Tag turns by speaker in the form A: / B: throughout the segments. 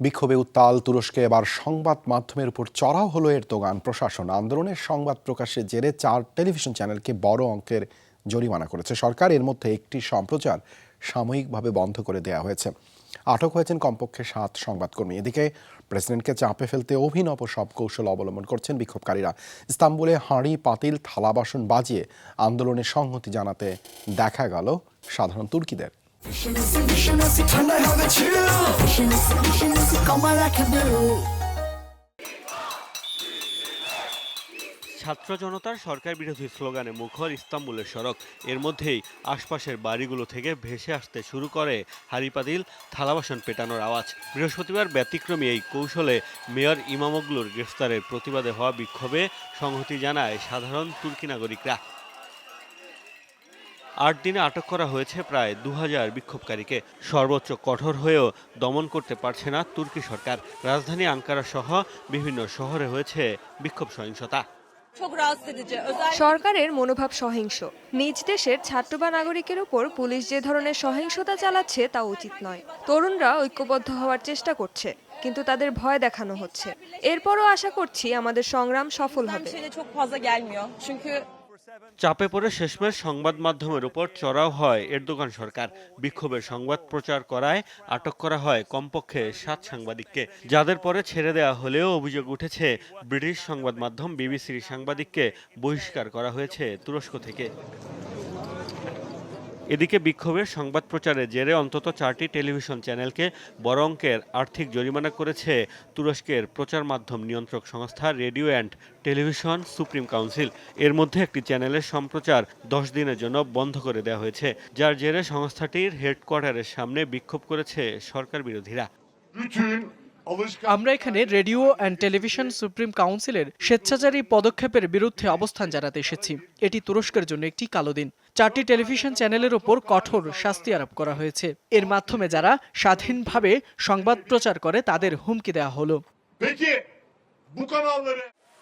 A: বিক্ষোভে উত্তাল তুরস্কে এবার সংবাদ মাধ্যমের উপর চড়াও হলো এরদোগান। প্রশাসন আন্দোলনের সংবাদ প্রকাশের জেরে চার টেলিভিশন চ্যানেলকে বড় অঙ্কের জরিমানা করেছে। সরকার এর মধ্যে একটি সম্প্রচার সাময়িকভাবে বন্ধ করে দেওয়া হয়েছে। আটক হয়েছেন কমপক্ষে সাত সংবাদকর্মী। এদিকে প্রেসিডেন্টকে চাপে ফেলতে অভিনব সব কৌশল অবলম্বন করছেন বিক্ষোভকারীরা। ইস্তাম্বুলে হাঁড়ি, পাতিল, থালা, বাসন বাজিয়ে আন্দোলনের সংহতি জানাতে দেখা গেল সাধারণ তুর্কিদের।
B: ছাত্র জনতার সরকার বিরোধী স্লোগানে মুখর ইস্তাম্বুলের সড়ক। এর মধ্যেই আশপাশের বাড়িগুলো থেকে ভেসে আসতে শুরু করে হারিপাতিল থালাবাসন পেটানোর আওয়াজ। বৃহস্পতিবার ব্যতিক্রমী এই কৌশলে মেয়র ইমামগলুর গ্রেফতারের প্রতিবাদে হওয়া বিক্ষোভে সংহতি জানায় সাধারণ তুর্কি নাগরিকরা। আট দিনে আটক করা হয়েছে প্রায় দু হাজার বিক্ষোভকারীকে। সর্বোচ্চ কঠোর হয়েও দমন করতে পারছে না তুর্কি সরকার। রাজধানী আঙ্কারা সহ বিভিন্ন শহরে হয়েছে বিক্ষোভ সহিংসতা।
C: সরকারের মনোভাব সহিংস। নিজ দেশের ছাত্র বা নাগরিকের উপর পুলিশ যে ধরনের সহিংসতা চালাচ্ছে তা উচিত নয়। তরুণরা ঐক্যবদ্ধ হওয়ার চেষ্টা করছে কিন্তু তাদের ভয় দেখানো হচ্ছে। এরপরও আশা করছি আমাদের সংগ্রাম সফল হবে।
B: চাপে পড়ে শেষমেশ সংবাদ মাধ্যমের উপর চড়াও হয় এরদোগান সরকার। বিক্ষোভের সংবাদ প্রচার করায় আটক করা হয় কমপক্ষে সাত সাংবাদিককে। যাদের পরে ছেড়ে দেওয়া হলেও অভিযোগ উঠেছে, ব্রিটিশ সংবাদ মাধ্যম বিবিসির সাংবাদিককে বহিষ্কার করা হয়েছে তুরস্ক থেকে। এদিকে বিক্ষোভের সংবাদ প্রচারের জেরে অন্তত চারটি টেলিভিশন চ্যানেলকে বড় অঙ্কের আর্থিক জরিমানা করেছে তুরস্কের প্রচার মাধ্যম নিয়ন্ত্রক সংস্থা radio and television supreme council. এর মধ্যে একটি চ্যানেলের সম্প্রচার দশ দিনের জন্য বন্ধ করে দেওয়া হয়েছে, যার জেরে সংস্থাটির হেডকোয়ার্টারের সামনে বিক্ষোভ করেছে সরকার বিরোধীরা।
D: আমরা এখানে রেডিও অ্যান্ড টেলিভিশন সুপ্রিম কাউন্সিলের স্বেচ্ছাচারী পদক্ষেপের বিরুদ্ধে অবস্থান জানাতে এসেছি। এটি তুরস্কের জন্য একটি কালো দিন। চারটি টেলিভিশন চ্যানেলের ওপর কঠোর শাস্তি আরোপ করা হয়েছে। এর মাধ্যমে যারা স্বাধীনভাবে সংবাদ প্রচার করে তাদের হুমকি দেওয়া হলো।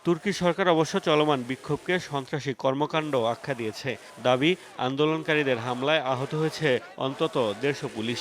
B: তুর্কি সরকার অবশ্য চলমান বিক্ষোভকে সন্ত্রাসী কর্মকাণ্ড আখ্যা দিয়েছে। দাবি আন্দোলনকারীদের হামলায় আহত হয়েছে অন্তত দেড়শো পুলিশ।